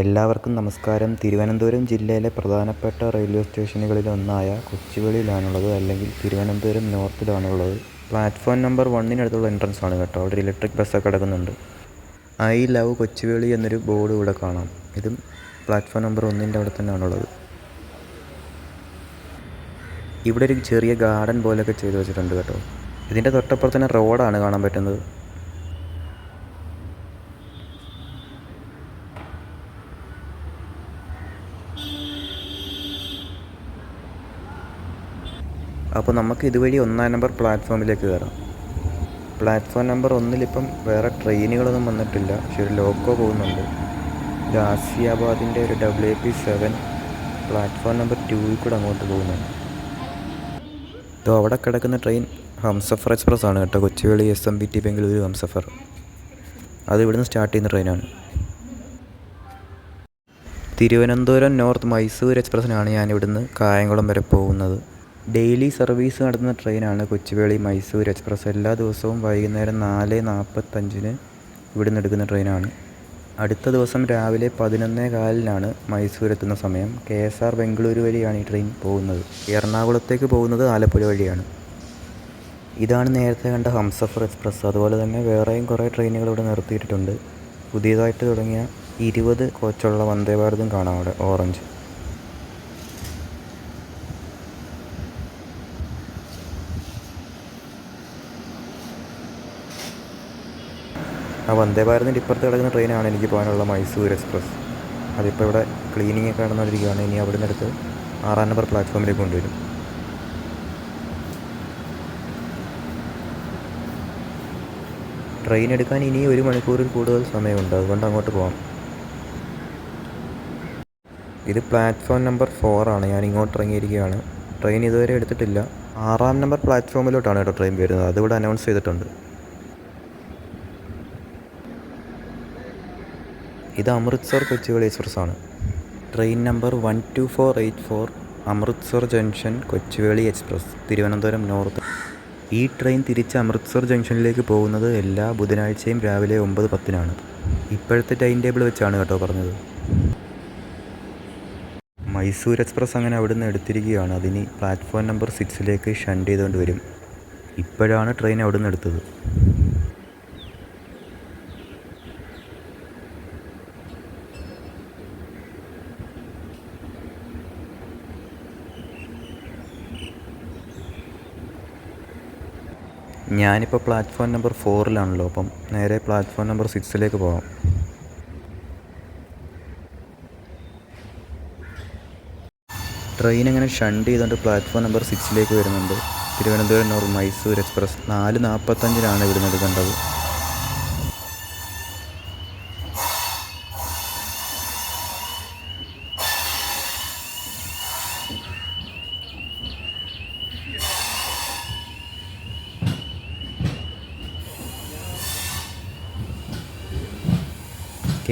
എല്ലാവർക്കും നമസ്കാരം. തിരുവനന്തപുരം ജില്ലയിലെ പ്രധാനപ്പെട്ട റെയിൽവേ സ്റ്റേഷനുകളിലൊന്നായ കൊച്ചുവേളിയിലാണുള്ളത് അല്ലെങ്കിൽ തിരുവനന്തപുരം നോർത്തിലാണുള്ളത് പ്ലാറ്റ്ഫോം നമ്പർ വണ്ണിനടുത്തുള്ള എൻട്രൻസ് ആണ് കേട്ടോ. അവിടെ ഇലക്ട്രിക് ബസ്സൊക്കെ കിടക്കുന്നുണ്ട്. ഐ ലവ് കൊച്ചുവേളി എന്നൊരു ബോർഡ് ഇവിടെ കാണാം. ഇതും പ്ലാറ്റ്ഫോം നമ്പർ ഒന്നിന്റെ അവിടെ തന്നെയാണുള്ളത് ഇവിടെ ഒരു ചെറിയ ഗാർഡൻ പോലെയൊക്കെ ചെയ്തു വെച്ചിട്ടുണ്ട് കേട്ടോ. ഇതിന്റെ തൊട്ടപ്പുറത്ത് തന്നെ റോഡാണ് കാണാൻ പറ്റുന്നത്. അപ്പോൾ നമുക്ക് ഇതുവഴി ഒന്നാം നമ്പർ പ്ലാറ്റ്ഫോമിലേക്ക് കയറാം. പ്ലാറ്റ്ഫോം നമ്പർ ഒന്നിലിപ്പം വേറെ ട്രെയിനുകളൊന്നും വന്നിട്ടില്ല. പക്ഷെ ഒരു ലോക്കോ പോകുന്നുണ്ട്. ഗാസിയാബാദിന്റെ ഒരു W P seven platform number ടൂവിൽ കൂടെ അങ്ങോട്ട് പോകുന്നുണ്ട്. ഇതോ അവിടെ കിടക്കുന്ന ട്രെയിൻ ഹംസഫർ എക്സ്പ്രസ് ആണ് കേട്ടോ. Kochuveli S M B T Bengaluru Humsafar. അത് ഇവിടുന്ന് സ്റ്റാർട്ട് ചെയ്യുന്ന ട്രെയിനാണ്. തിരുവനന്തപുരം നോർത്ത് മൈസൂർ എക്സ്പ്രസ്സിനാണ് ഞാൻ ഇവിടുന്ന് കായംകുളം വരെ പോകുന്നത്. ഡെയിലി സർവീസ് നടത്തുന്ന ട്രെയിനാണ് കൊച്ചുവേളി മൈസൂർ എക്സ്പ്രസ്. എല്ലാ ദിവസവും വൈകുന്നേരം നാല് നാൽപ്പത്തഞ്ചിന് ഇവിടുന്ന് എടുക്കുന്ന ട്രെയിനാണ്. അടുത്ത ദിവസം രാവിലെ പതിനൊന്നേ കാലിനാണ് മൈസൂർ എത്തുന്ന സമയം. കെ എസ് ആർ ബംഗളൂരു വഴിയാണ് ഈ ട്രെയിൻ പോകുന്നത്. എറണാകുളത്തേക്ക് പോകുന്നത് ആലപ്പുഴ വഴിയാണ്. ഇതാണ് നേരത്തെ കണ്ട ഹംസഫർ എക്സ്പ്രസ്. അതുപോലെ തന്നെ വേറെയും കുറേ ട്രെയിനുകൾ ഇവിടെ നിർത്തിയിട്ടുണ്ട്. പുതിയതായിട്ട് തുടങ്ങിയ ഇരുപത് കോച്ചുള്ള വന്ദേ ഭാരതും കാണാം അവിടെ ഓറഞ്ച്. ആ വന്ദേ ഭാരതിന്റെ ഇപ്പുറത്ത് കിടക്കുന്ന ട്രെയിനാണ് എനിക്ക് പോകാനുള്ള മൈസൂർ എക്സ്പ്രസ്. അതിപ്പോൾ ഇവിടെ ക്ലീനിങ് ഒക്കെ നടന്നുകൊണ്ടിരിക്കുകയാണ്. ഇനി അവിടെ നിന്നെടുത്ത് ആറാം നമ്പർ പ്ലാറ്റ്ഫോമിലേക്ക് കൊണ്ടുവരും. ട്രെയിൻ എടുക്കാൻ ഇനി ഒരു മണിക്കൂറിൽ കൂടുതൽ സമയമുണ്ട്. അതുകൊണ്ട് അങ്ങോട്ട് പോകാം ഇത് പ്ലാറ്റ്ഫോം നമ്പർ ഫോറാണ് ഞാൻ ഇങ്ങോട്ട് ഇറങ്ങിയിരിക്കുകയാണ്. ട്രെയിൻ ഇതുവരെ എടുത്തിട്ടില്ല. ആറാം നമ്പർ പ്ലാറ്റ്ഫോമിലോട്ടാണ് കേട്ടോ ട്രെയിൻ വരുന്നത്. അതിവിടെ അനൗൺസ് ചെയ്തിട്ടുണ്ട്. ഇത് അമൃത്സർ എക്സ്പ്രസ് ആണ് train number one two four eight four Amritsar junction Kochuveli express Thiruvananthapuram north. ഈ ട്രെയിൻ തിരിച്ച് അമൃത്സർ ജംഗ്ഷനിലേക്ക് പോകുന്നത് എല്ലാ ബുധനാഴ്ചയും രാവിലെ ഒമ്പത് പത്തിനാണ്. ഇപ്പോഴത്തെ ടൈം ടേബിൾ വെച്ചാണ് കേട്ടോ പറഞ്ഞത്. മൈസൂർ എക്സ്പ്രസ് അങ്ങനെ അവിടുന്ന് എടുത്തിരിക്കുകയാണ്. അതിന് പ്ലാറ്റ്ഫോം നമ്പർ സിക്സിലേക്ക് ഷണ്ട് ചെയ്തുകൊണ്ട് വരും. ഇപ്പോഴാണ് ട്രെയിൻ അവിടുന്ന് എടുത്തത്. ഞാനിപ്പോൾ പ്ലാറ്റ്ഫോം നമ്പർ ഫോറിലാണല്ലോ അപ്പം നേരെ പ്ലാറ്റ്ഫോം നമ്പർ സിക്സിലേക്ക് പോകാം ട്രെയിൻ അങ്ങനെ ഷണ്ട് ചെയ്തുകൊണ്ട് പ്ലാറ്റ്ഫോം നമ്പർ സിക്സിലേക്ക് വരുന്നുണ്ട്. തിരുവനന്തപുരം നോർ മൈസൂർ എക്സ്പ്രസ് നാല് നാൽപ്പത്തഞ്ചിനാണ് ഇവിടുന്ന് എടുക്കേണ്ടത്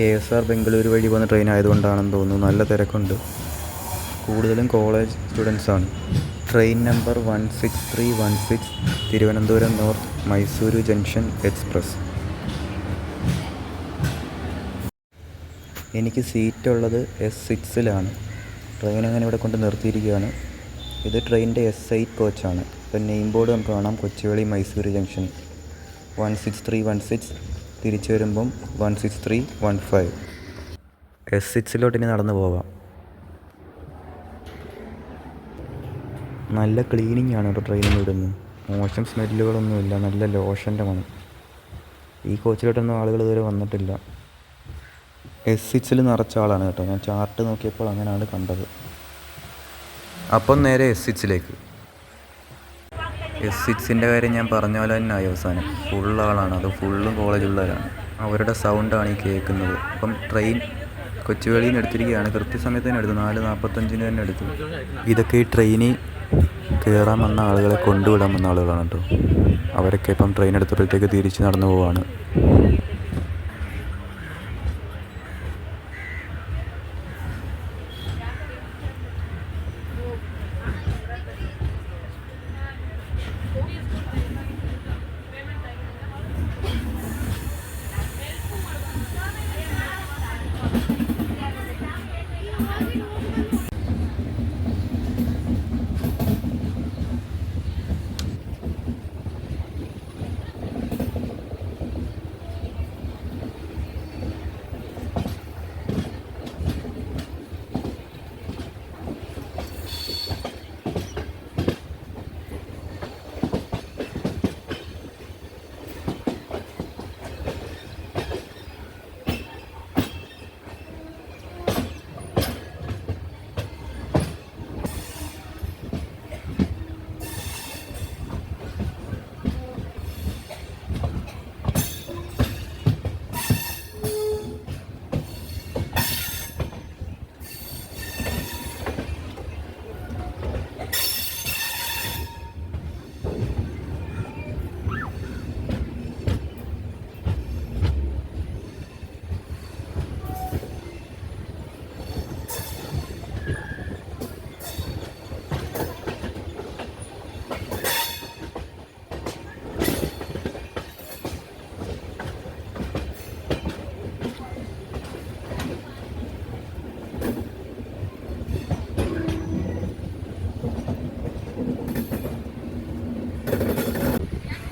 കെ എസ് ആർ ബംഗളൂരു വഴി പോകുന്ന ട്രെയിൻ ആയതുകൊണ്ടാണെന്ന് തോന്നുന്നു. നല്ല തിരക്കുണ്ട്. കൂടുതലും കോളേജ് സ്റ്റുഡൻസ് ആണ്. Train number one six three one six Thiruvananthapuram north Mysuru junction express എനിക്ക് സീറ്റ് ഉള്ളത് എസ് സിക്സിലാണ് ട്രെയിൻ അങ്ങനെ ഇവിടെ കൊണ്ട് നിർത്തിയിരിക്കുകയാണ്. ഇത് ട്രെയിനിന്റെ എസ് എയ്റ്റ് കോച്ചാണ് ഇപ്പം നെയിം ബോർഡ് നമുക്ക് കാണാം. Kochuveli Mysore junction one six three one six തിരിച്ചു വരുമ്പം one six three one five S സിക്സിലോട്ട് ഇനി നടന്നു പോവാം. നല്ല ക്ലീനിങ് ആണ് കേട്ടോ ട്രെയിനിൽ വിടുന്നത് മോശം സ്മെല്ലുകളൊന്നുമില്ല നല്ല ലോഷന്റെ മണം. ഈ കോച്ചിലോട്ടൊന്നും ആളുകൾ ഇതുവരെ വന്നിട്ടില്ല. എസ് സിക്സിൽ നിറച്ച ആളാണ് കേട്ടോ. ഞാൻ ചാർട്ട് നോക്കിയപ്പോൾ അങ്ങനെയാണ് കണ്ടത്. അപ്പം നേരെ എസ് സിക്സിലേക്ക് എസ് സിക്സിന്റെ കാര്യം ഞാൻ പറഞ്ഞ പോലെ തന്നെ ആയി അവസാനം. ഫുൾ ആളാണ്. അത് ഫുള്ളും കോളേജുള്ളവരാണ് അവരുടെ സൗണ്ടാണ് ഈ കേൾക്കുന്നത്. അപ്പം ട്രെയിൻ കൊച്ചുവേളിയിൽ നിന്ന് എടുത്തിരിക്കുകയാണ്. കൃത്യസമയത്ത് തന്നെ എടുത്തു. നാല് നാൽപ്പത്തഞ്ചിന് തന്നെ എടുത്തു. ഇതൊക്കെ ഈ ട്രെയിനിൽ കയറാൻ വന്ന ആളുകളെ കൊണ്ടുവിടാൻ വന്ന ആളുകളാണ് കേട്ടോ അവരൊക്കെ ഇപ്പം ട്രെയിൻ എടുത്തപ്പോഴത്തേക്ക് തിരിച്ച് നടന്നു പോവാണ്.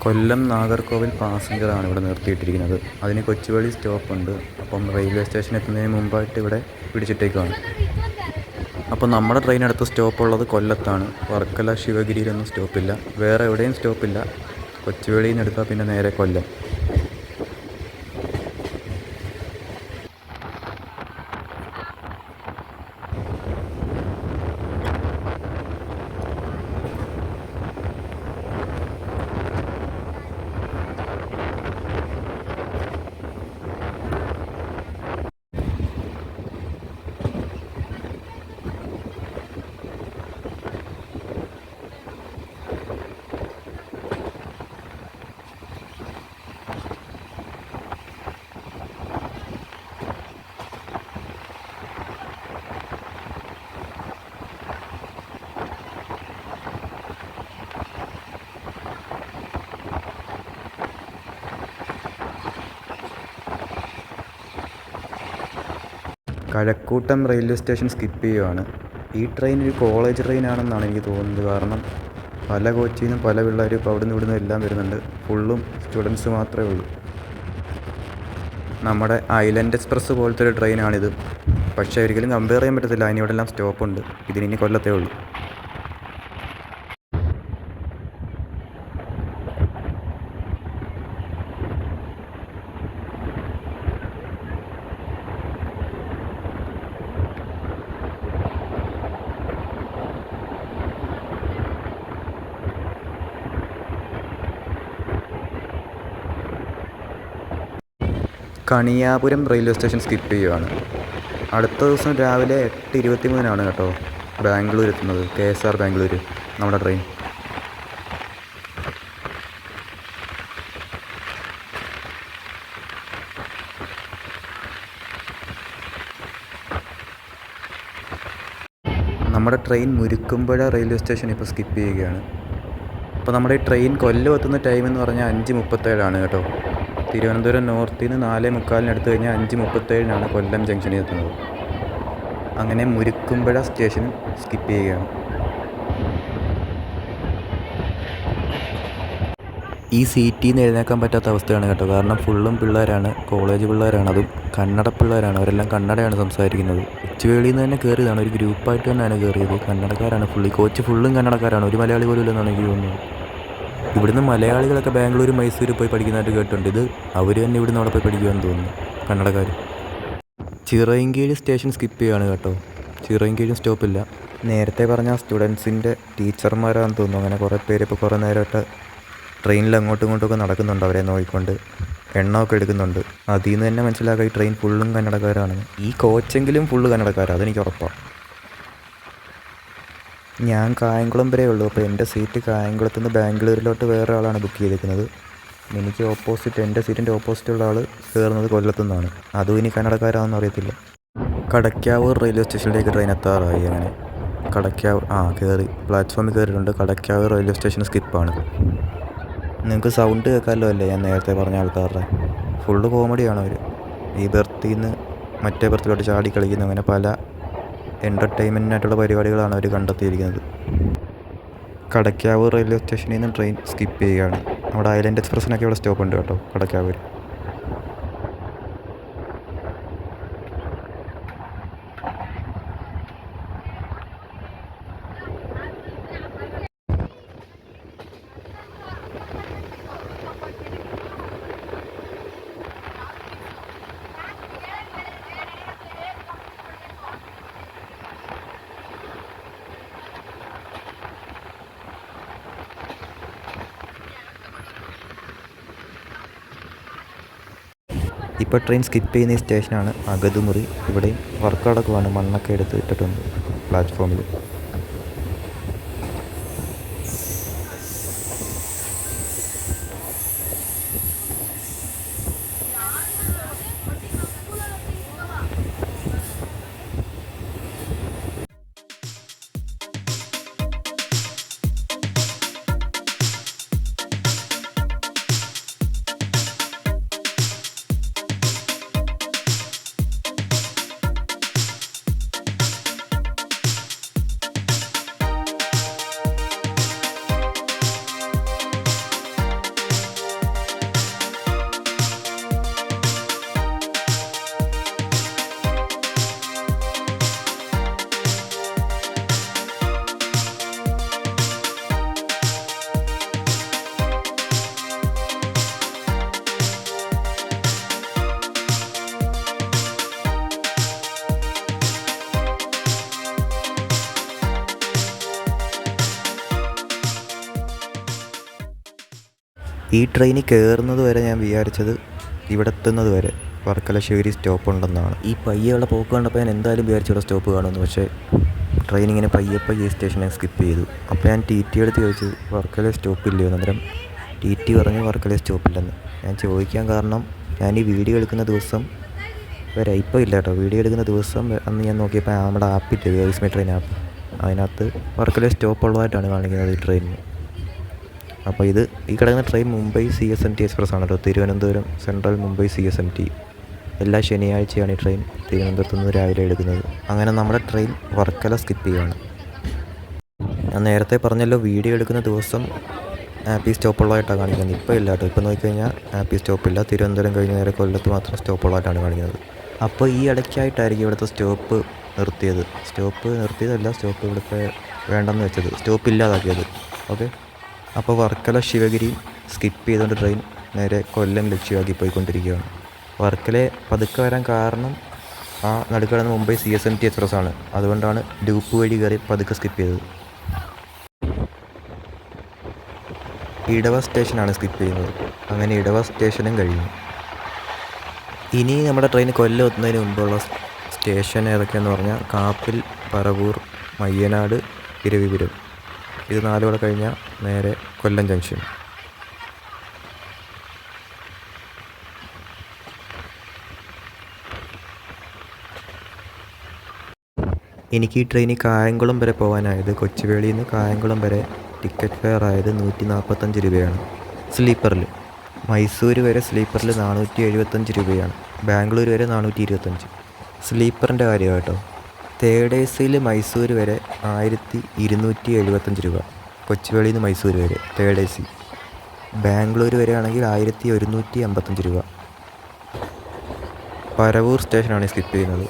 കൊല്ലം നാഗർകോവിൽ പാസഞ്ചറാണ് ഇവിടെ നിർത്തിയിട്ടിരിക്കുന്നത്. അതിന് കൊച്ചുവേളി സ്റ്റോപ്പുണ്ട് അപ്പം റെയിൽവേ സ്റ്റേഷൻ എത്തുന്നതിന് മുമ്പായിട്ട് ഇവിടെ പിടിച്ചിട്ടേക്കാണ് അപ്പോൾ നമ്മുടെ ട്രെയിൻ അടുത്ത സ്റ്റോപ്പുള്ളത് കൊല്ലത്താണ്. വർക്കല ശിവഗിരിയിലൊന്നും സ്റ്റോപ്പില്ല വേറെ എവിടെയും സ്റ്റോപ്പില്ല കൊച്ചുവേളിയിൽ നിന്ന് പിന്നെ നേരെ Kollam. Kazhakuttam railway station skip ചെയ്യുവാണ്. ഈ ട്രെയിൻ ഒരു കോളേജ് ട്രെയിൻ ആണെന്നാണ് എനിക്ക് തോന്നുന്നത്. കാരണം പല കോച്ചിൽ നിന്നും പല പിള്ളേരും ഇപ്പോൾ അവിടെ നിന്ന് ഇവിടുന്ന് എല്ലാം വരുന്നുണ്ട്. ഫുള്ളും സ്റ്റുഡൻസ് മാത്രമേ ഉള്ളൂ. നമ്മുടെ ഐലൻഡ് എക്സ്പ്രസ് പോലത്തെ ഒരു ട്രെയിനാണിത്. പക്ഷേ ഒരിക്കലും കമ്പയർ ചെയ്യാൻ പറ്റത്തില്ല. അതിന് ഇവിടെ എല്ലാം സ്റ്റോപ്പുണ്ട്. ഇതിനി കൊല്ലത്തേ ഉള്ളൂ. കണിയാപുരം റെയിൽവേ സ്റ്റേഷൻ സ്കിപ്പ് ചെയ്യുവാണ്. അടുത്ത ദിവസം രാവിലെ എട്ട് ഇരുപത്തി മൂന്നിനാണ് കേട്ടോ ബാംഗ്ലൂർ എത്തുന്നത്. കെ എസ് ആർ ബാംഗ്ലൂർ നമ്മുടെ ട്രെയിൻ. നമ്മുടെ ട്രെയിൻ മുരുക്കുമ്പുഴ റെയിൽവേ സ്റ്റേഷൻ ഇപ്പോൾ സ്കിപ്പ് ചെയ്യുകയാണ്. അപ്പോൾ നമ്മുടെ ഈ ട്രെയിൻ കൊല്ലം എത്തുന്ന ടൈം എന്ന് പറഞ്ഞാൽ അഞ്ച് മുപ്പത്തേഴാണ് കേട്ടോ. തിരുവനന്തപുരം നോർത്തിൽ നിന്ന് നാല് മുക്കാലിന് എടുത്തു കഴിഞ്ഞാൽ അഞ്ച് മുപ്പത്തേഴിനാണ് കൊല്ലം ജംഗ്ഷനിൽ എത്തുന്നത്. അങ്ങനെ മുരുക്കുമ്പഴ സ്റ്റേഷൻ സ്കിപ്പ് ചെയ്യുകയാണ്. ഈ സീറ്റിൽ നിന്ന് എഴുന്നേക്കാൻ പറ്റാത്ത അവസ്ഥയാണ് കേട്ടോ. കാരണം ഫുള്ളും പിള്ളേരാണ് കോളേജ് പിള്ളേരാണ് അതും കന്നഡ പിള്ളേരാണ്. അവരെല്ലാം കന്നഡയാണ് സംസാരിക്കുന്നത്. ഉച്ചവേളിയിൽ നിന്ന് തന്നെ കയറിയതാണ് ഒരു ഗ്രൂപ്പായിട്ട് തന്നെയാണ് കയറിയത് കന്നഡക്കാരാണ് ഫുള്ളി. കോച്ച് ഫുള്ളും കന്നഡക്കാരാണ് ഒരു മലയാളി പോലും ഇല്ലെന്നാണ് എനിക്ക് തോന്നുന്നത്. ഇവിടുന്ന് മലയാളികളൊക്കെ ബാംഗ്ലൂർ മൈസൂർ പോയി പഠിക്കുന്നതായിട്ട് കേട്ടിട്ടുണ്ട്. ഇത് അവർ തന്നെ ഇവിടുന്ന് അവിടെ പോയി പഠിക്കുമെന്ന് തോന്നുന്നു കന്നഡക്കാർ ചിറയൻകീഴ് സ്റ്റേഷൻ സ്കിപ്പ് ചെയ്യുകയാണ് കേട്ടോ. ചിറയൻകീഴും സ്റ്റോപ്പില്ല നേരത്തെ പറഞ്ഞ സ്റ്റുഡൻസിന്റെ ടീച്ചർമാരാണെന്ന് തോന്നുന്നു. അങ്ങനെ കുറേ പേര് ഇപ്പോൾ കുറേ നേരമായിട്ട് ട്രെയിനിൽ അങ്ങോട്ടും ഇങ്ങോട്ടുമൊക്കെ നടക്കുന്നുണ്ട് അവരെ നോക്കിക്കൊണ്ട്. എണ്ണമൊക്കെ എടുക്കുന്നുണ്ട്. അതിൽ നിന്ന് തന്നെ മനസ്സിലാക്കുക ഈ ട്രെയിൻ ഫുള്ളും കന്നഡക്കാരാണ് ഈ കോച്ചെങ്കിലും ഫുള്ള് കന്നഡക്കാരാണ് അതെനിക്ക് ഉറപ്പാണ് ഞാൻ കായംകുളം വരെ ഉള്ളൂ. അപ്പോൾ എന്റെ സീറ്റ് കായംകുളത്ത് നിന്ന് ബാംഗ്ലൂരിലോട്ട് വേറെ ആളാണ് ബുക്ക് ചെയ്തിരിക്കുന്നത് എനിക്ക് ഓപ്പോസിറ്റ് എന്റെ സീറ്റിന്റെ ഓപ്പോസിറ്റുള്ള ആൾ കയറുന്നത് കൊല്ലത്തു നിന്നാണ്. അതും ഇനി കന്നഡക്കാരാണെന്ന് അറിയത്തില്ല. കടയ്ക്കാവൂർ റെയിൽവേ സ്റ്റേഷനിലേക്ക് ട്രെയിൻ എത്താറായി അങ്ങനെ. കടയ്ക്കാവൂർ ആ കയറി പ്ലാറ്റ്ഫോമിൽ കയറിയിട്ടുണ്ട് കടയ്ക്കാവൂർ റെയിൽവേ സ്റ്റേഷൻ സ്കിപ്പാണ് നിങ്ങൾക്ക് സൗണ്ട് കേൾക്കാമല്ലോ അല്ലേ? ഞാൻ നേരത്തെ പറഞ്ഞ ആൾക്കാരുടെ. ഫുള്ള് കോമഡിയാണ് അവർ ഈ ബർത്തിൽ നിന്ന് മറ്റേ ബർത്തിലോട്ട് ചാടി കളിക്കുന്നു. അങ്ങനെ പല എന്റർടൈൻമെന്റിനായിട്ടുള്ള പരിപാടികളാണ് അവർ കണ്ടെത്തിയിരിക്കുന്നത്. കടക്കാവൂർ റെയിൽവേ സ്റ്റേഷനിൽ നിന്ന് ട്രെയിൻ സ്കിപ്പ് ചെയ്യുകയാണ്. നമ്മുടെ ഐലൻഡ് എക്സ്പ്രസ്സിനൊക്കെ ഇവിടെ സ്റ്റോപ്പ് ഉണ്ട് കേട്ടോ കടയ്ക്കാവൂർ ഇപ്പോൾ ട്രെയിൻ സ്കിപ്പ് ചെയ്യുന്ന ഈ സ്റ്റേഷനാണ് അഗതുമുറി. ഇവിടെയും വർക്കടക്കുവാണ് മണ്ണൊക്കെ എടുത്ത് ഇട്ടിട്ടുണ്ട് പ്ലാറ്റ്ഫോമിൽ. ഈ ട്രെയിനിൽ കയറുന്നത് വരെ ഞാൻ വിചാരിച്ചത് ഇവിടെ എത്തുന്നത് വരെ വർക്കലശ്ശേരി സ്റ്റോപ്പ് ഉണ്ടെന്നാണ്. ഈ പയ്യുള്ള പോക്ക് കണ്ടപ്പോൾ ഞാൻ എന്തായാലും വിചാരിച്ചു ഇവിടെ സ്റ്റോപ്പ് കാണുമെന്ന് പക്ഷേ ട്രെയിൻ ഇങ്ങനെ പയ്യെ പയ്യെ സ്റ്റേഷനെ സ്കിപ്പ് ചെയ്തു. അപ്പോൾ ഞാൻ ടി ടി എടുത്ത് ചോദിച്ചു വർക്കല സ്റ്റോപ്പ് ഇല്ലയോ? അന്നേരം ടി ടി പറഞ്ഞ് വർക്കല സ്റ്റോപ്പില്ലെന്ന് ഞാൻ ചോദിക്കാൻ കാരണം ഞാൻ ഈ വീഡിയോ എടുക്കുന്ന ദിവസം വരെ ഇപ്പോൾ ഇല്ല കേട്ടോ വീഡിയോ എടുക്കുന്ന ദിവസം അന്ന് ഞാൻ നോക്കിയപ്പോൾ നമ്മുടെ ആപ്പില്ലേ വേസ്മി ട്രെയിൻ ആപ്പ് അതിനകത്ത് വർക്കല സ്റ്റോപ്പ് ഉള്ളതായിട്ടാണ് കാണിക്കുന്നത് ഈ ട്രെയിനിന് അപ്പോൾ ഇത് ഈ കിടക്കുന്ന train Mumbai C S M T express ആണ് കേട്ടോ Thiruvananthapuram central Mumbai C S M T എല്ലാ ശനിയാഴ്ചയാണ് ഈ ട്രെയിൻ തിരുവനന്തപുരത്ത് നിന്ന് രാവിലെ എടുക്കുന്നത്. അങ്ങനെ നമ്മുടെ ട്രെയിൻ വർക്കല സ്കിപ്പ് ചെയ്യുകയാണ് ഞാൻ നേരത്തെ പറഞ്ഞല്ലോ വീഡിയോ എടുക്കുന്ന ദിവസം ആപ്പി സ്റ്റോപ്പുള്ളതായിട്ടാണ് കാണിക്കുന്നത്. ഇപ്പോൾ ഇല്ല കേട്ടോ. ഇപ്പോൾ നോക്കിക്കഴിഞ്ഞാൽ ആപ്പി സ്റ്റോപ്പില്ല തിരുവനന്തപുരം കഴിഞ്ഞ നേരെ കൊല്ലത്ത് മാത്രം സ്റ്റോപ്പുള്ളതായിട്ടാണ് കാണിക്കുന്നത്. അപ്പോൾ ഈ ഇടയ്ക്കായിട്ടായിരിക്കും ഇവിടുത്തെ സ്റ്റോപ്പ് നിർത്തിയത്. സ്റ്റോപ്പ് നിർത്തിയതല്ല സ്റ്റോപ്പ് ഇവിടുത്തെ വേണ്ടെന്ന് വെച്ചത്. സ്റ്റോപ്പ് ഇല്ലാതാക്കിയത്. ഓക്കെ അപ്പോൾ വർക്കല ശിവഗിരി സ്കിപ്പ് ചെയ്തുകൊണ്ട് ട്രെയിൻ നേരെ കൊല്ലം ലക്ഷ്യമാക്കി പോയിക്കൊണ്ടിരിക്കുകയാണ്. വർക്കല പതുക്കെ വരാൻ കാരണം ആ നടുക്കടന്ന് Mumbai C S M T express ആണ്. അതുകൊണ്ടാണ് ലൂപ്പ് വഴി കയറി പതുക്കെ സ്കിപ്പ് ചെയ്തത്. ഇടവ സ്റ്റേഷനാണ് സ്കിപ്പ് ചെയ്യുന്നത്. അങ്ങനെ ഇടവ സ്റ്റേഷനും കഴിഞ്ഞു ഇനി നമ്മുടെ ട്രെയിൻ കൊല്ലം എത്തുന്നതിന് മുമ്പുള്ള സ്റ്റേഷൻ ഏതൊക്കെയാണെന്ന് പറഞ്ഞാൽ കാപ്പിൽ പറവൂർ മയ്യനാട് ഇരവിപുരം ഇത് നാലുകൂടെ കഴിഞ്ഞാൽ നേരെ കൊല്ലം ജംഗ്ഷൻ എനിക്ക് ഈ ട്രെയിനിൽ കായംകുളം വരെ പോകാനായത് കൊച്ചുവേളിയിൽ നിന്ന് കായംകുളം വരെ ടിക്കറ്റ് ഫെയർ ആയത് നൂറ്റി നാൽപ്പത്തഞ്ച് രൂപയാണ്. സ്ലീപ്പറിൽ മൈസൂർ വരെ സ്ലീപ്പറിൽ നാനൂറ്റി എഴുപത്തഞ്ച് രൂപയാണ്. ബാംഗ്ലൂർ വരെ നാനൂറ്റി ഇരുപത്തഞ്ച് സ്ലീപ്പറിന്റെ കാര്യമാണ് കേട്ടോ. തേർഡ് എ സിയിൽ മൈസൂർ വരെ ആയിരത്തി ഇരുന്നൂറ്റി എഴുപത്തഞ്ച് രൂപ. കൊച്ചുവേളിയിൽ നിന്ന് മൈസൂർ വരെ തേർഡ് എ സി ബാംഗ്ലൂർ വരെ ആണെങ്കിൽ ആയിരത്തി ഒരുന്നൂറ്റി അമ്പത്തഞ്ച് രൂപ. പരവൂർ സ്റ്റേഷനാണ് സ്കിപ്പ് ചെയ്യുന്നത്.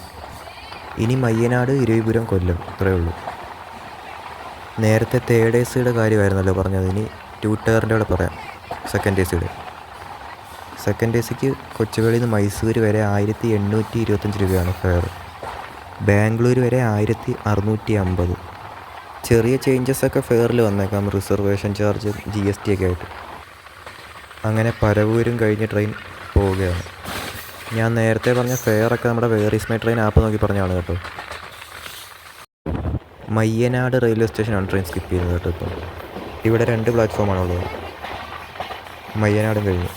ഇനി മയ്യനാട് ഇരവിപുരം കൊല്ലം ഇത്രയേ ഉള്ളൂ. നേരത്തെ തേർഡ് എ സിയുടെ കാര്യമായിരുന്നല്ലോ പറഞ്ഞത്. ഇനി ടു ടയറിന്റെ കൂടെ പറയാം സെക്കൻഡ് എ സിയുടെ സെക്കൻഡ് എ സിക്ക് കൊച്ചുവേളിയിൽ നിന്ന് മൈസൂർ വരെ ആയിരത്തി എണ്ണൂറ്റി ഇരുപത്തഞ്ച് രൂപയാണ് ഫെയർ ബാംഗ്ലൂർ വരെ ആയിരത്തി അറുന്നൂറ്റി അമ്പത് ചെറിയ ചേഞ്ചസ് ഒക്കെ ഫെയറിൽ വന്നേക്കാം. Reservation charge G S T ഒക്കെ ആയിട്ട്. അങ്ങനെ പരവൂരും കഴിഞ്ഞ് ട്രെയിൻ പോവുകയാണ്. ഞാൻ നേരത്തെ പറഞ്ഞ ഫെയറൊക്കെ നമ്മുടെ where is my train app നോക്കി പറഞ്ഞാണ് കേട്ടോ. മയ്യനാട് റെയിൽവേ സ്റ്റേഷനാണ് ട്രെയിൻ സ്കിപ്പ് ചെയ്യുന്നത് കേട്ടോ ഇപ്പം. ഇവിടെ രണ്ട് പ്ലാറ്റ്ഫോമാണുള്ളത് മയ്യനാടും കഴിഞ്ഞു.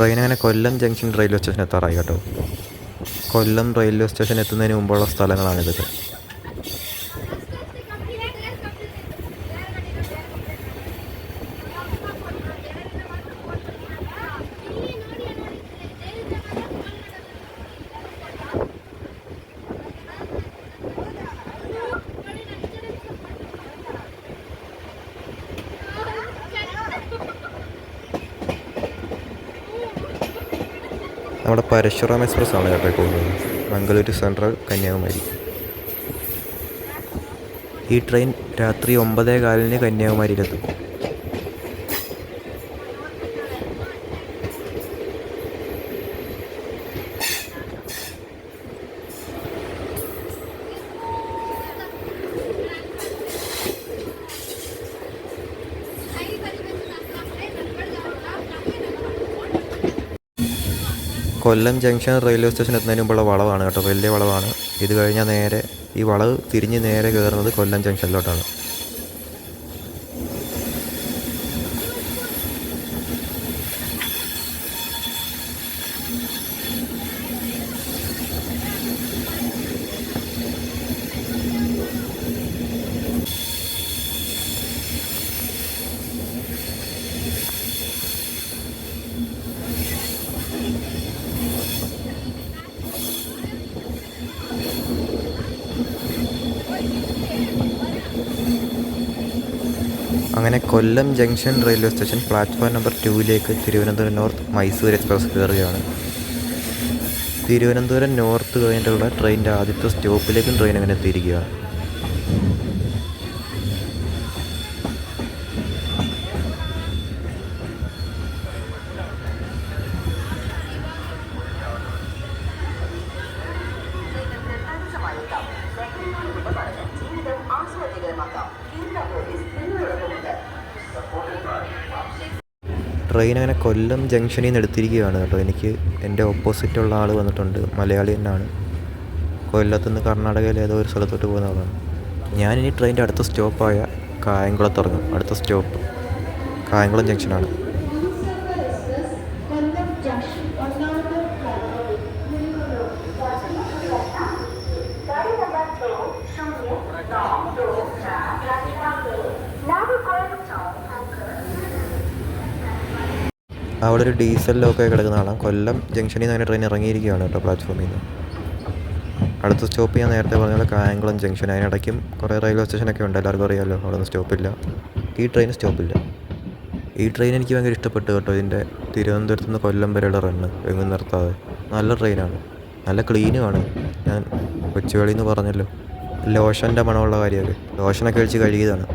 ട്രെയിൻ അങ്ങനെ കൊല്ലം ജംഗ്ഷൻ റെയിൽവേ സ്റ്റേഷൻ എത്താറായി കേട്ടോ. കൊല്ലം റെയിൽവേ സ്റ്റേഷൻ എത്തുന്നതിന് മുമ്പുള്ള സ്ഥലങ്ങളാണ് ഇതൊക്കെ പരശുറാം എക്സ്പ്രസ് ആണ് കേട്ടോ പോകുന്നത്. മംഗളൂരു സെൻട്രൽ കന്യാകുമാരി. ഈ ട്രെയിൻ രാത്രി ഒമ്പതേ കാലിന് കന്യാകുമാരിയിലെത്തും. കൊല്ലം ജംഗ്ഷൻ റെയിൽവേ സ്റ്റേഷൻ എത്തുന്നതിന് മുമ്പുള്ള വളവാണ് കേട്ടോ. വലിയ വളവാണ്. ഇത് കഴിഞ്ഞാൽ നേരെ ഈ വളവ് തിരിഞ്ഞ് നേരെ കയറുന്നത് കൊല്ലം ജംഗ്ഷനിലോട്ടാണ്. അങ്ങനെ Kollam junction railway station platform number ടൂവിലേക്ക് Thiruvananthapuram north Mysore express കയറുകയാണ്. തിരുവനന്തപുരം നോർത്ത് കഴിഞ്ഞിട്ടുള്ള ട്രെയിനിന്റെ ആദ്യത്തെ സ്റ്റോപ്പിലേക്കും ട്രെയിൻ അങ്ങനെ എത്തിയിരിക്കുകയാണ്. ട്രെയിൻ അങ്ങനെ കൊല്ലം ജംഗ്ഷനിൽ നിന്ന് എടുത്തിരിക്കുകയാണ് കേട്ടോ. എനിക്ക് എന്റെ ഓപ്പോസിറ്റുള്ള ആൾ വന്നിട്ടുണ്ട്. മലയാളി തന്നെയാണ്. കൊല്ലത്തു നിന്ന് കർണാടകയിലെ ഏതോ ഒരു സ്ഥലത്തോട്ട് പോകുന്ന ആളാണ്. ഞാനിനി ട്രെയിനിന്റെ അടുത്ത സ്റ്റോപ്പായ കായംകുളത്ത് ഇറങ്ങും. അടുത്ത സ്റ്റോപ്പ്. കായംകുളം ജംഗ്ഷനാണ്. അവിടെ ഒരു ഡീസൽ ലോക്കൊക്കെ കിടക്കുന്ന ആളാണ് കൊല്ലം ജംഗ്ഷനിൽ നിന്ന് അങ്ങനെ ട്രെയിൻ ഇറങ്ങിയിരിക്കുകയാണ് കേട്ടോ പ്ലാറ്റ്ഫോമിൽ നിന്ന്. അടുത്ത സ്റ്റോപ്പ് ഞാൻ നേരത്തെ പറഞ്ഞ പോലെ കായംകുളം ജംഗ്ഷൻ അതിനിടയ്ക്കും കുറേ റെയിൽവേ സ്റ്റേഷനൊക്കെ ഉണ്ട്. എല്ലാവർക്കും അറിയാമല്ലോ അവിടെ നിന്ന് സ്റ്റോപ്പില്ല ഈ ട്രെയിൻ സ്റ്റോപ്പില്ല ഈ ട്രെയിൻ എനിക്ക് ഭയങ്കര ഇഷ്ടപ്പെട്ടു കേട്ടോ. ഇതിന്റെ തിരുവനന്തപുരത്ത് നിന്ന് കൊല്ലം വരെയുള്ള റണ്ണ് എങ്ങും നിർത്താതെ. നല്ല ട്രെയിനാണ് നല്ല ക്ലീനുമാണ് ഞാൻ കൊച്ചുവേളി എന്ന് പറഞ്ഞല്ലോ. ലോഷന്റെ മണമുള്ള കാര്യമൊക്കെ ലോഷനൊക്കെ ഒഴിച്ച് കഴുകിയതാണ്.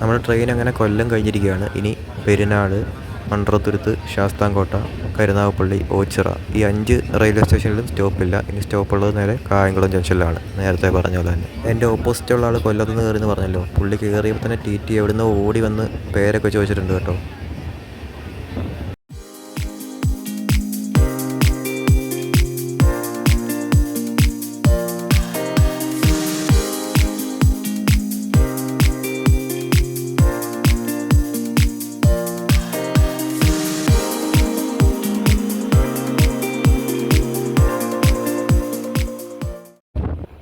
നമ്മുടെ ട്രെയിൻ അങ്ങനെ കൊല്ലം കഴിഞ്ഞിരിക്കുകയാണ്. ഇനി പെരുന്നാട് മൺട്രത്തുരുത്ത് ശാസ്താംകോട്ട കരുനാഗപ്പള്ളി ഓച്ചിറ ഈ അഞ്ച് റെയിൽവേ സ്റ്റേഷനിലും സ്റ്റോപ്പില്ല. ഇനി സ്റ്റോപ്പുള്ളത് നേരെ കായംകുളം ജംഗ്ഷനിലാണ്. നേരത്തെ പറഞ്ഞ പോലെ തന്നെ. എന്റെ ഓപ്പോസിറ്റുള്ള ആൾ കൊല്ലത്തുനിന്ന് കയറി എന്ന് പറഞ്ഞല്ലോ. പുള്ളി കയറിയപ്പോൾ തന്നെ ടി ടി എവിടുന്ന് ഓടി വന്ന് പേരൊക്കെ ചോദിച്ചിട്ടുണ്ട് കേട്ടോ.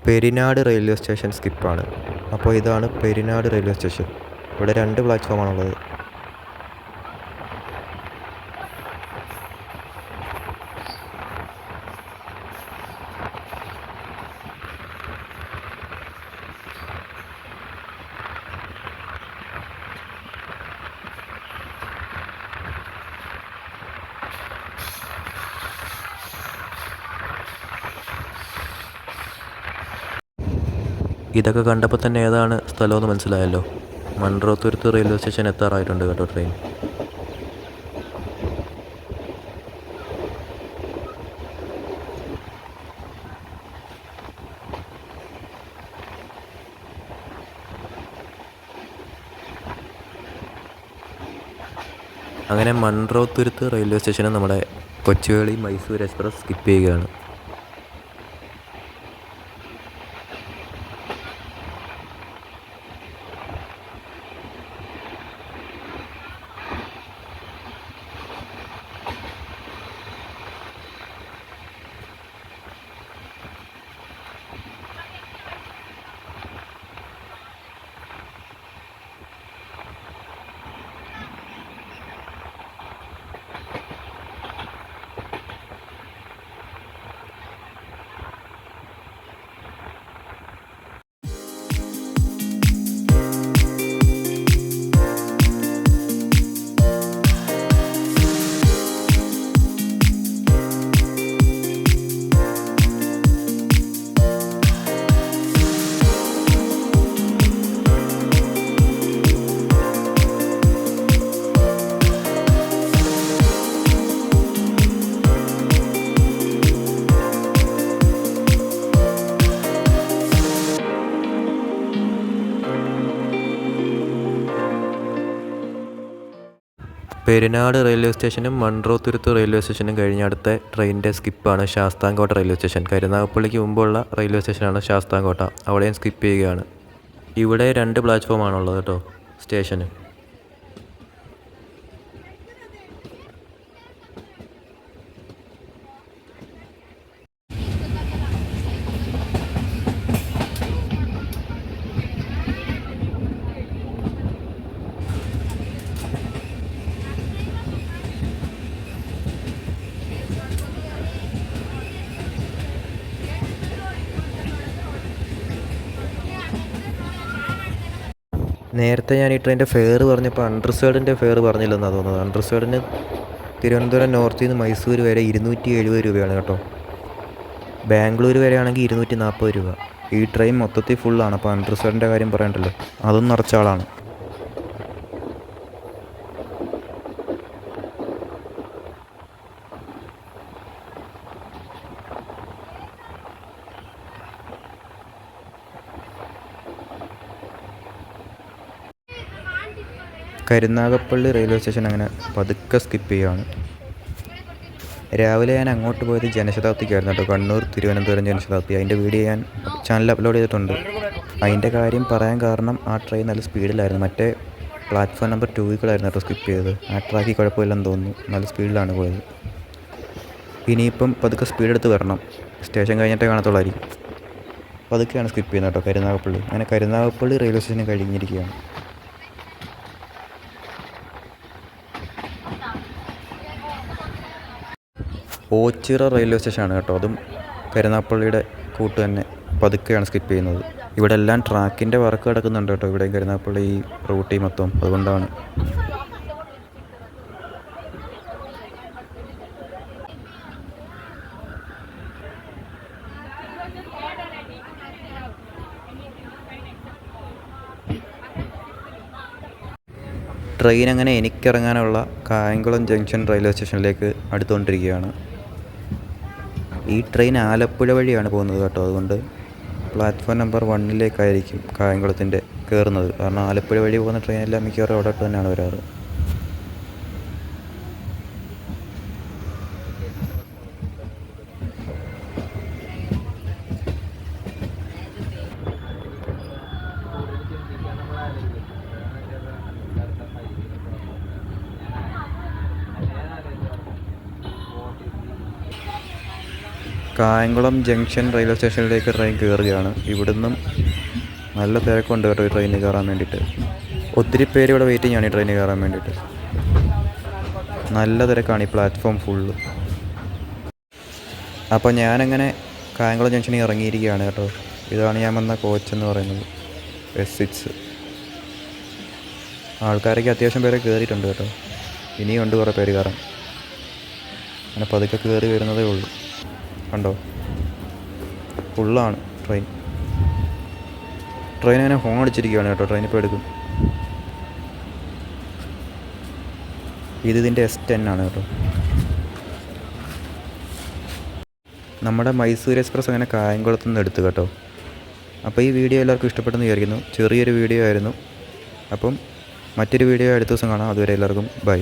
പെരിനാട് റെയിൽവേ സ്റ്റേഷൻ സ്കിപ്പാണ്. അപ്പോൾ ഇതാണ് പെരിനാട് റെയിൽവേ സ്റ്റേഷൻ. ഇവിടെ രണ്ട് പ്ലാറ്റ്ഫോമാണുള്ളത്. ഇതൊക്കെ കണ്ടപ്പോൾ തന്നെ ഏതാണ് സ്ഥലമെന്ന് മനസ്സിലായല്ലോ. മൺറോത്തുരുത്ത് റെയിൽവേ സ്റ്റേഷൻ എത്താറായിട്ടുണ്ട് കേട്ടോ ട്രെയിൻ. അങ്ങനെ മൺറോത്തുരുത്ത് റെയിൽവേ സ്റ്റേഷന് നമ്മുടെ കൊച്ചുവേളി മൈസൂർ എക്സ്പ്രസ് സ്കിപ്പ് ചെയ്യുകയാണ്. പെരിനാട് റെയിൽവേ സ്റ്റേഷനും മൺട്രോത്തുരുത്ത് റെയിൽവേ സ്റ്റേഷനും കഴിഞ്ഞ അടുത്ത ട്രെയിനിന്റെ സ്കിപ്പാണ് ശാസ്താംകോട്ട റെയിൽവേ സ്റ്റേഷൻ. കരുനാഗപ്പള്ളിക്ക് മുമ്പുള്ള റെയിൽവേ സ്റ്റേഷനാണ് ശാസ്താംകോട്ട. അവിടെയും സ്കിപ്പ് ചെയ്യുകയാണ്. ഇവിടെ രണ്ട് പ്ലാറ്റ്ഫോമാണുള്ളത് കേട്ടോ സ്റ്റേഷന്. നേരത്തെ ഞാൻ ഈ ട്രെയിനിന്റെ ഫെയർ പറഞ്ഞപ്പോൾ അണ്ടർസേഡിന്റെ ഫെയർ പറഞ്ഞില്ലെന്നാണ് തോന്നുന്നത്. അണ്ടർസേഡിന് തിരുവനന്തപുരം നോർത്തിൽ നിന്ന് മൈസൂർ വരെ ഇരുന്നൂറ്റി എഴുപത് രൂപയാണ് കേട്ടോ. ബാംഗ്ലൂർ വരെ ആണെങ്കിൽ ഇരുന്നൂറ്റി നാൽപ്പത് രൂപ. ഈ ട്രെയിൻ മൊത്തത്തിൽ ഫുള്ളാണ് അപ്പോൾ അണ്ടർസേഡിന്റെ കാര്യം പറയണ്ടല്ലോ. അതും നിറച്ച ആളാണ്. കരുനാഗപ്പള്ളി റെയിൽവേ സ്റ്റേഷൻ അങ്ങനെ പതുക്കെ സ്കിപ്പ് ചെയ്യുകയാണ് രാവിലെ ഞാൻ അങ്ങോട്ട് പോയത് ജനശതാബ്ദിക്കായിരുന്നു കേട്ടോ. കണ്ണൂർ തിരുവനന്തപുരം ജനശതാബ്ദി. അതിന്റെ വീഡിയോ ഞാൻ ചാനൽ അപ്ലോഡ് ചെയ്തിട്ടുണ്ട്. അതിന്റെ കാര്യം പറയാൻ കാരണം ആ ട്രെയിൻ നല്ല സ്പീഡിലായിരുന്നു മറ്റേ പ്ലാറ്റ്ഫോം നമ്പർ ടൂവിലായിരുന്നു കേട്ടോ സ്കിപ്പ് ചെയ്തത്. ആ ട്രാക്കിൽ കുഴപ്പമില്ലെന്ന് തോന്നുന്നു. നല്ല സ്പീഡിലാണ് പോയത്. ഇനിയിപ്പം പതുക്കെ സ്പീഡ് എടുത്ത് വരണം. സ്റ്റേഷൻ കഴിഞ്ഞിട്ടേ കാണത്തുള്ളായിരിക്കും. പതുക്കെയാണ് സ്കിപ്പ് ചെയ്യുന്നത് കേട്ടോ കരുനാഗപ്പള്ളി. അങ്ങനെ കരുനാഗപ്പള്ളി റെയിൽവേ സ്റ്റേഷൻ കഴിഞ്ഞിരിക്കുകയാണ്. ഓച്ചിറ റെയിൽവേ സ്റ്റേഷനാണ് കേട്ടോ. അതും കരുനാഗപ്പള്ളിയുടെ കൂട്ട് തന്നെ പതുക്കെയാണ് സ്കിപ്പ് ചെയ്യുന്നത്. ഇവിടെ എല്ലാം ട്രാക്കിന്റെ വർക്ക് കിടക്കുന്നുണ്ട് കേട്ടോ. ഇവിടെയും കരുനാഗപ്പള്ളി ഈ റൂട്ടിൽ മൊത്തം. അതുകൊണ്ടാണ്. ട്രെയിൻ അങ്ങനെ എനിക്കിറങ്ങാനുള്ള കായംകുളം ജംഗ്ഷൻ റെയിൽവേ സ്റ്റേഷനിലേക്ക് അടുത്തുകൊണ്ടിരിക്കുകയാണ്. ഈ ട്രെയിൻ ആലപ്പുഴ വഴിയാണ് പോകുന്നത് കേട്ടോ. അതുകൊണ്ട് പ്ലാറ്റ്ഫോം നമ്പർ വണ്ണിലേക്കായിരിക്കും കായംകുളത്തിന്റെ കയറുന്നത്. കാരണം ആലപ്പുഴ വഴി പോകുന്ന ട്രെയിനെല്ലാം മിക്കവാറും അവിടെ തന്നെയാണ് വരാറ്. കായംകുളം ജംഗ്ഷൻ റെയിൽവേ സ്റ്റേഷനിലേക്ക് ട്രെയിൻ കയറുകയാണ്. ഇവിടുന്നും നല്ല തിരക്കുണ്ട് കേട്ടോ ഈ ട്രെയിനിൽ കയറാൻ വേണ്ടിയിട്ട്. ഒത്തിരി പേര് ഇവിടെ വെയിറ്റിംഗ് ആണ് ഈ ട്രെയിനിൽ കയറാൻ വേണ്ടിയിട്ട്. നല്ല തിരക്കാണ് ഈ പ്ലാറ്റ്ഫോം ഫുള്ള് അപ്പോൾ ഞാനങ്ങനെ കായംകുളം ജംഗ്ഷനിൽ ഇറങ്ങിയിരിക്കുകയാണ് കേട്ടോ. ഇതാണ് ഞാൻ വന്ന കോച്ച് എന്ന് പറയുന്നത്. എസ് സിക്സ് ആൾക്കാരൊക്കെ അത്യാവശ്യം പേരെ കയറിയിട്ടുണ്ട് കേട്ടോ. ഇനിയുണ്ട് കുറേ പേര് കയറാൻ. അങ്ങനെ പതുക്കെ കയറി വരുന്നതേ ഉള്ളൂ. കണ്ടോ? ഫുള്ളാണ് ട്രെയിൻ ട്രെയിൻ അങ്ങനെ ഹോൺ അടിച്ചിരിക്കുകയാണ് കേട്ടോ ട്രെയിൻ ഇപ്പോൾ എടുക്കും. ഇത് ഇതിന്റെ എസ് ടെൻ ആണ് കേട്ടോ. നമ്മുടെ മൈസൂർ എക്സ്പ്രസ് അങ്ങനെ കായംകുളത്ത് നിന്ന് എടുത്തു കേട്ടോ. അപ്പോൾ ഈ വീഡിയോ എല്ലാവർക്കും ഇഷ്ടപ്പെട്ടെന്ന് വിചാരിക്കുന്നു. ചെറിയൊരു വീഡിയോ ആയിരുന്നു. അപ്പം മറ്റൊരു വീഡിയോ അടുത്ത ദിവസം കാണാം. അതുവരെ എല്ലാവർക്കും ബൈ.